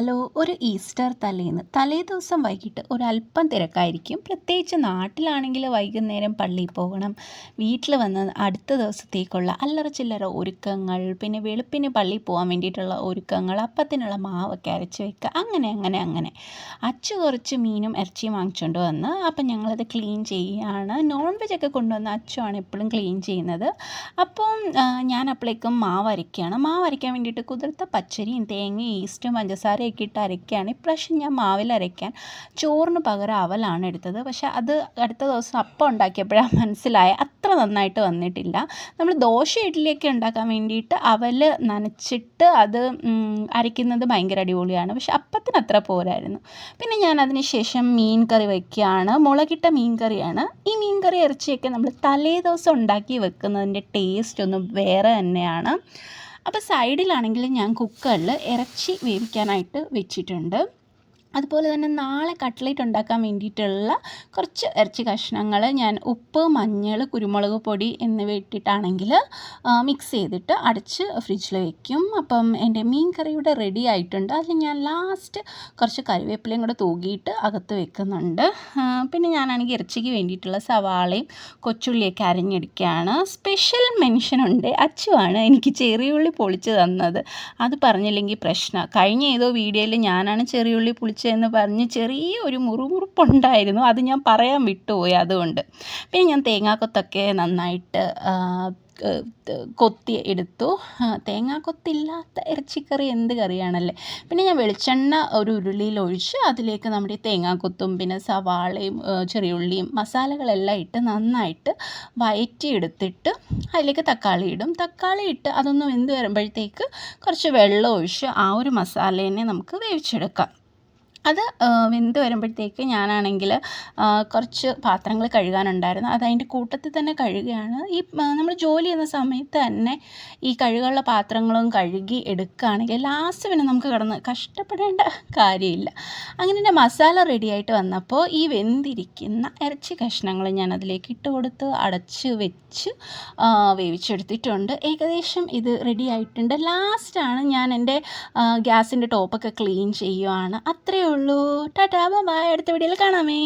Hello ഒരു Easter തലേന്ന്. തലേ ദിവസം വൈകിട്ട് ഒരല്പം തിരക്കായിരിക്കും. പ്രത്യേകിച്ച് നാട്ടിലാണെങ്കിൽ വൈകുന്നേരം പള്ളിയിൽ പോകണം. വീട്ടിൽ വന്ന് അടുത്ത ദിവസത്തേക്കുള്ള അല്ലറ ചില്ലറ ഒരുക്കങ്ങൾ പിന്നെ വെളുപ്പിന് പള്ളിയിൽ പോകാൻ വേണ്ടിയിട്ടുള്ള ഒരുക്കങ്ങൾ അപ്പത്തിനുള്ള മാവൊക്കെ അരച്ച് വെക്കുക അങ്ങനെ അങ്ങനെ അങ്ങനെ. അച്ചു കുറച്ച് മീനും ഇറച്ചിയും വാങ്ങിച്ചുകൊണ്ട് വന്ന് അപ്പം ഞങ്ങളത് ക്ലീൻ ചെയ്യുകയാണ് നോൺ വെജ് ഒക്കെ കൊണ്ടുവന്ന് അച്ചുവാണ് എപ്പോഴും ക്ലീൻ ചെയ്യുന്നത്. അപ്പം ഞാൻ അപ്പോഴേക്കും മാവ് അരയ്ക്കുകയാണ്. മാവ് അരയ്ക്കാൻ വേണ്ടിയിട്ട് കുതിർത്ത പച്ചരിയും തേങ്ങയും ഈസ്റ്റും പഞ്ചസാര പഞ്ചസാരയൊക്കെ ഇട്ട് അരയ്ക്കുകയാണ്. ഇപ്രാവശ്യം ഞാൻ മാവിൽ അരയ്ക്കാൻ ചോറിന് പകരം അവലാണ് എടുത്തത്. പക്ഷേ അത് അടുത്ത ദിവസം അപ്പം ഉണ്ടാക്കിയപ്പോഴാണ് മനസ്സിലായ. അത്ര നന്നായിട്ട് വന്നിട്ടില്ല. നമ്മൾ ദോശ ഇഡ്ഡലിയൊക്കെ ഉണ്ടാക്കാൻ വേണ്ടിയിട്ട് അവൽ നനച്ചിട്ട് അത് അരയ്ക്കുന്നത് ഭയങ്കര അടിപൊളിയാണ്. പക്ഷേ അപ്പത്തിന് അത്ര പോരായിരുന്നു. പിന്നെ ഞാൻ അതിന് ശേഷം മീൻ കറി വയ്ക്കുകയാണ് മുളകിട്ട മീൻ കറിയാണ്. ഈ മീൻ കറി ഇറച്ചിയൊക്കെ നമ്മൾ തലേ ദിവസം ഉണ്ടാക്കി വെക്കുന്നതിന്റെ ടേസ്റ്റ് ഒന്ന് വേറെ തന്നെയാണ്. അപ്പോൾ സൈഡിലാണെങ്കിൽ ഞാൻ കുക്കറിൽ ഇറച്ചി വേവിക്കാനായിട്ട് വെച്ചിട്ടുണ്ട്. അതുപോലെ തന്നെ നാളെ കട്ട്ലേറ്റ് ഉണ്ടാക്കാൻ വേണ്ടിയിട്ടുള്ള കുറച്ച് ഇറച്ചി കഷ്ണങ്ങൾ ഞാൻ ഉപ്പ് മഞ്ഞൾ കുരുമുളക് പൊടി എന്നിവ ഇട്ടിട്ടാണെങ്കിൽ മിക്സ് ചെയ്തിട്ട് അടച്ച് ഫ്രിഡ്ജിൽ വെക്കും. അപ്പം എന്റെ മീൻ കറി ഇവിടെ റെഡി ആയിട്ടുണ്ട്. അതിൽ ഞാൻ ലാസ്റ്റ് കുറച്ച് കറിവേപ്പിലയും കൂടെ തൂകിയിട്ട് അകത്ത് വെക്കുന്നുണ്ട്. പിന്നെ ഞാനാണെങ്കിൽ ഇറച്ചിക്ക് വേണ്ടിയിട്ടുള്ള സവാളയും കൊച്ചുള്ളിയൊക്കെ അരിഞ്ഞെടുക്കുകയാണ്. സ്പെഷ്യൽ മെൻഷനുണ്ട് അച്ചുവാണ് എനിക്ക് ചെറിയുള്ളി പൊളിച്ച് തന്നത്. അത് പറഞ്ഞില്ലെങ്കിൽ പ്രശ്നം. കഴിഞ്ഞ ഏതോ വീഡിയോയിൽ ഞാനാണ് ചെറിയുള്ളി പൊളിച്ച് എന്ന് പറഞ്ഞ് ചെറിയ ഒരു മുറുമുറുപ്പുണ്ടായിരുന്നു. അത് ഞാൻ പറയാൻ വിട്ടുപോയി അതുകൊണ്ട്. പിന്നെ ഞാൻ തേങ്ങാക്കൊത്തൊക്കെ നന്നായിട്ട് കൊത്തി എടുത്തു. തേങ്ങാക്കൊത്തില്ലാത്ത ഇറച്ചിക്കറി എന്ത് കറിയാണല്ലേ? പിന്നെ ഞാൻ വെളിച്ചെണ്ണ ഒരു ഉരുളിയിൽ ഒഴിച്ച് അതിലേക്ക് നമ്മുടെ തേങ്ങാക്കൊത്തും പിന്നെ സവാളയും ചെറിയ ഉള്ളിയും മസാലകളെല്ലാം ഇട്ട് നന്നായിട്ട് വയറ്റിയെടുത്തിട്ട് അതിലേക്ക് തക്കാളി ഇടും. തക്കാളി ഇട്ട് അതൊന്ന് വെന്ത് വരുമ്പോഴത്തേക്ക് കുറച്ച് വെള്ളം ഒഴിച്ച് ആ ഒരു മസാലേനെ നമുക്ക് വേവിച്ചെടുക്കാം. അത് വെന്ത് വരുമ്പോഴത്തേക്ക് ഞാനാണെങ്കിൽ കുറച്ച് പാത്രങ്ങൾ കഴുകാനുണ്ടായിരുന്നു. അത് അതിന്റെ കൂട്ടത്തിൽ തന്നെ കഴുകുകയാണ്. ഈ നമ്മൾ ജോലി ചെയ്യുന്ന സമയത്ത് തന്നെ ഈ കഴുകാനുള്ള പാത്രങ്ങളും കഴുകി എടുക്കുകയാണെങ്കിൽ ലാസ്റ്റ് പിന്നെ നമുക്ക് കിടന്ന് കഷ്ടപ്പെടേണ്ട കാര്യമില്ല. അങ്ങനെ എന്റെ മസാല റെഡിയായിട്ട് വന്നപ്പോൾ ഈ വെന്തിരിക്കുന്ന ഇറച്ചി കഷ്ണങ്ങൾ ഞാൻ അതിലേക്ക് ഇട്ട് കൊടുത്ത് അടച്ച് വെച്ച് വേവിച്ചെടുത്തിട്ടുണ്ട്. ഏകദേശം ഇത് റെഡി ആയിട്ടുണ്ട്. ലാസ്റ്റാണ് ഞാൻ എന്റെ ഗ്യാസിന്റെ ടോപ്പൊക്കെ ക്ലീൻ ചെയ്യുവാണ്. അത്രയേ ഉള്ളൂ. ടാറ്റാ ബൈ അടുത്ത വീഡിയോയിൽ കാണാമേ.